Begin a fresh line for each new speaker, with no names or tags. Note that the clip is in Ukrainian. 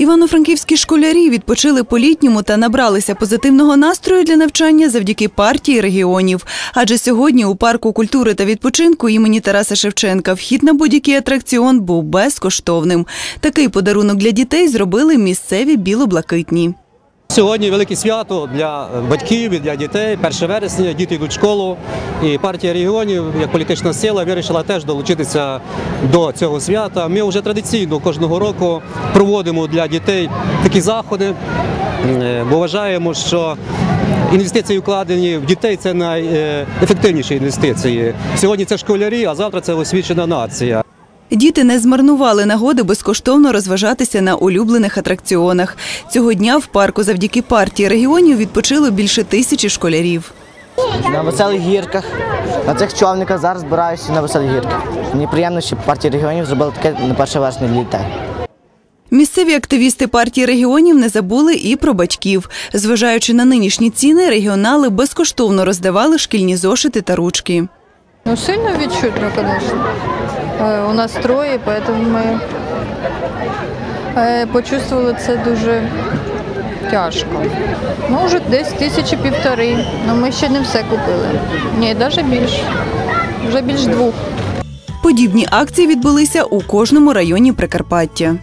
Івано-франківські школярі відпочили по-літньому та набралися позитивного настрою для навчання завдяки партії регіонів. Адже сьогодні у парку культури та відпочинку імені Тараса Шевченка вхід на будь-який атракціон був безкоштовним. Такий подарунок для дітей зробили місцеві білоблакитні.
Сьогодні велике свято для батьків і для дітей. 1 вересня діти йдуть в школу. І партія регіонів, як політична сила, вирішила теж долучитися до цього свята. Ми вже традиційно кожного року проводимо для дітей такі заходи, е, бо вважаємо, що інвестиції вкладені в дітей це найефективніші інвестиції. Сьогодні це школярі, а завтра це освічена нація.
Діти не змарнували нагоди безкоштовно розважатися на улюблених атракціонах. Цього дня в парку завдяки партії регіонів відпочило більше тисячі школярів.
На веселих гірках, на цих човниках зараз збираюся на веселих гірках. Мені приємно, що партія регіонів зробила таке на 1 вересня для дітей.
Місцеві активісти партії регіонів не забули і про батьків. Зважаючи на нинішні ціни, регіонали безкоштовно роздавали шкільні зошити та ручки.
Ну, сильно відчутно, конечно. Е, У нас троє, поэтому ми е, почувствовали це дуже тяжко. Ну, вже десь тисячі півтори. Ну, ми ще не все купили. Ні, навіть більше. Вже більш двох.
Подібні акції відбулися у кожному районі Прикарпаття.